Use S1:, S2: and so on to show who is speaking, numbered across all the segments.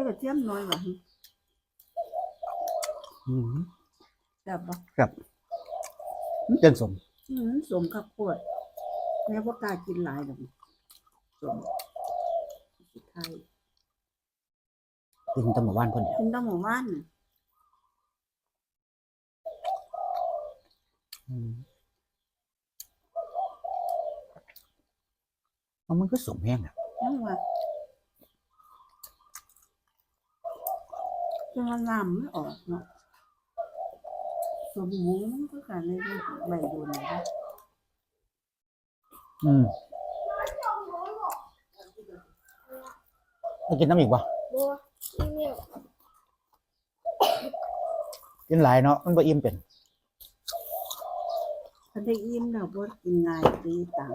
S1: ใส่กระเทียมน้อยว่ะ
S2: อืม
S1: จับบ่
S2: เจนสม
S1: อืมสมข้าวโพดแม่บ่กล้ากินหลายดอกสมสิไทย
S2: กินแตำหมู่บ้านเพิ่นเดียว
S1: กินแตั้งหมู่บ้านน่ะ
S2: อืมเอามันก็สมแห้งอะ
S1: ยังว่าจนว่าน้ำไม่ออกเนาะ nó làm nó ở nó. Mình muốn tất cả nên bảy đồ này ra. Ừ. Nó
S2: chín lắm gì quá? กินหลายเนาะมันบ่อิ่มเป็น
S1: ถ้าได้อิ่มแล้วบ่กินหลายตีต่าง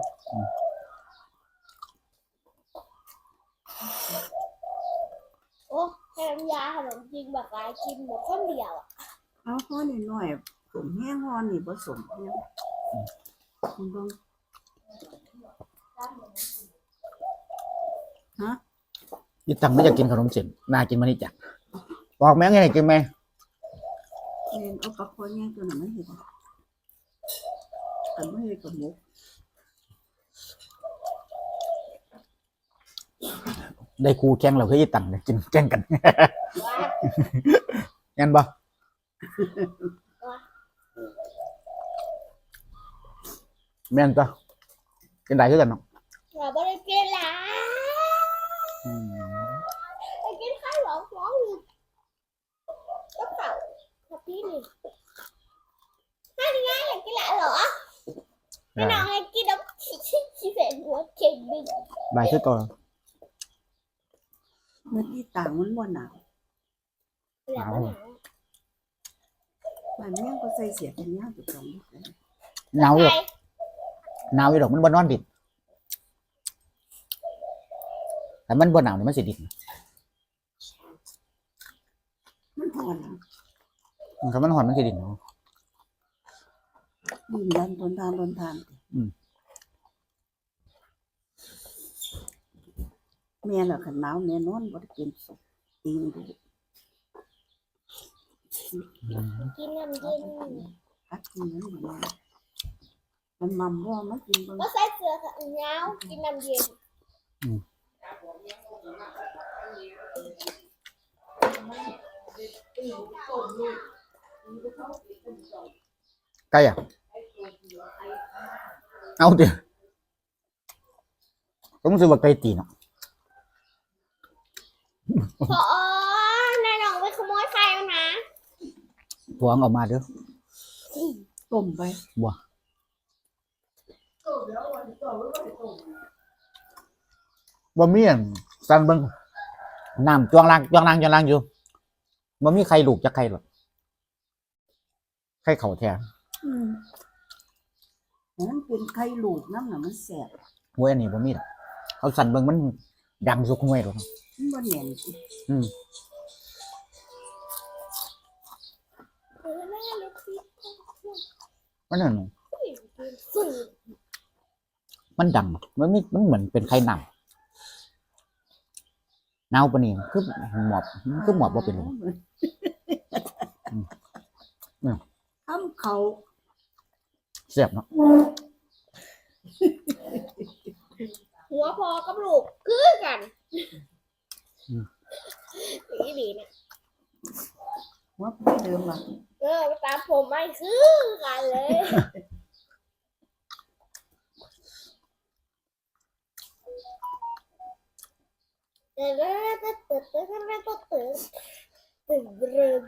S3: อ้แถมยาขนมจีนแบบไรกินหมดคนเดียวอะ
S1: เอาห่อนี่หน่อยสมแห้งห่อนี่บ่สมแห้งคุณเบิ่งฮะ
S2: อีตังไม่อยากกินขนมเส้นน่ากินมานี่จ้ะบอกแม่งไงกินไหม
S1: เอ็นเอาปลาคอแห้งตัวนั้นมาเห็นอันบ่เฮ็ดกับหมู
S2: ได้ครูแข่งเราคืออีตังเนี่ยกินแข่งกัน
S3: ว่า
S2: งั้นบ่แม่นจ้ะกินได้คือกันเนาะ
S3: เราไม่ได้กินละ
S2: อืม
S3: ไปกินข้าวหลองฟ้องหนึ่งก็เข่ากับพี่หนึ่งให้ยังไงอยากกินละเหรอไม่น้องให้กินน้ำขี้ขี้ขี้เศษหัวเข่งดึง
S2: ได้คือตัว
S1: เมื่อที่ต่างมันบ่หนาว
S3: แล้วก็หนาว
S1: บ้านเมี่ยงก็ใส่เสียกันยาวจุดสองลูกเลย
S2: หนาวอยู่ดอกหนาวอยู่ดอกมันบ่นอนดิบแต่มันบ่หนาวนี่มันสิดิบ
S1: มันห่อน
S2: มันก็มันหอนมันสิดิบเนาะ
S1: ดินดันทนทานทนทาน
S2: อืม
S1: แม่น่ะขันหนาวแม่นอนบ่ได้กินสุกตีนดู
S3: กินน้ำเย็น
S1: พักกินนั้นบ่ได้มันมัมบ่มากินเบิ่
S3: ก็ใส่เสื้อขายาวกินน้ำเย็น
S2: ไก่อะเอาเดี๋ยวก็รู้สึกว่าไก่ตีเนาะ
S3: พอนายน้องไปขโมยไข่แล้วนะ
S2: พวงออกมาเด้อ
S1: ต้มไป
S2: บ่มีอันสั่นเบิ่งน้ำจ้วงล่างจ้วงล่างจ้วงล่างอยู่บ่มีใครลูกจักใครหรอกใครเขาแท้
S1: อืมมันเป็นไข่ลูกน้ำน่ะมันแสบ
S2: หวยอันนี้บ่มีดอกเขาสั่นเบิ่งมัน ดังสุกหวยหรอก
S1: มันบ่แน่นสิ
S2: อืม
S3: เออน่ารักสิ
S2: มันนั่น
S3: สื่อ
S2: มันดัง มันมีมันเหมือนเป็นไข่น้ำเน่าปะนี่คือหมอบมันคือหมอบบ่เป็นหรอกอืมอืม
S1: ทำเขา
S2: เสียบเนาะ
S3: หัวพอกับลูกคือกันดีดีนะ
S1: ว่าไม่เดิมอะ
S3: เออตามผมไม่คือกันเลยเตื่นเตื่นตื่นตื่นตื่นตื่นตื่นตื่น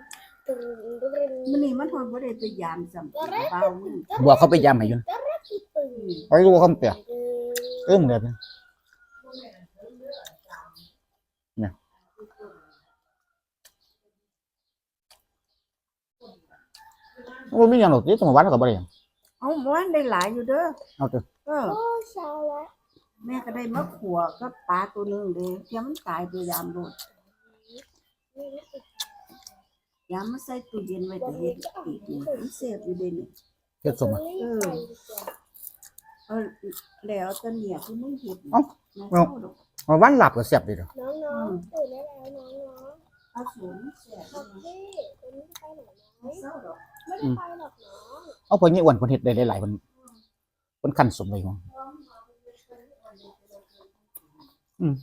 S3: ตื่นตื่น
S1: มันนี่มันทนบ่ได้ไปยามจำเป็นเบามึง
S2: บัวเขาไปยำให้อยุ่น
S3: ตื่น
S2: ไอ้รู้เขาเปียกเอิ่มเลยเนี่ย ว่ามีอย่างหรอกที่ตรงวัดกับบ่ได้หยัง
S1: เอาหวานได้หลายอยู่เด้อ
S2: เอาเถอะ
S1: เออ
S3: โอ้เช้าแล้ว
S1: แม่ก็ได้มะขัวกับปลาตัวหนึงเด้เที่ยมันตายไปยามโดดยามมาใส่ตู้เย็นไว้แต่เฮ็ดอีกนี่มันเสพอยู่เด้นี่
S2: เฮ็ดสมอะ
S1: เออแล้วแตะเนี่ยที่มึงเฮ็ด
S2: เอ้า
S1: แม่เศร้าดอก
S2: มาวันหลับก็เสียบดีเด้อ
S3: น้องๆตื่นได้แล้วน้อง
S1: ข้าวสวนแซ่บ
S3: ครับ
S1: นะ
S3: พี่วันนี้ไปไหนไหม
S1: เศร้าดอก
S3: อก
S2: เอาพอเนี้ยอ้วนคนเห็ดได้หลายๆคนคนขันสมเลยมั้งอืม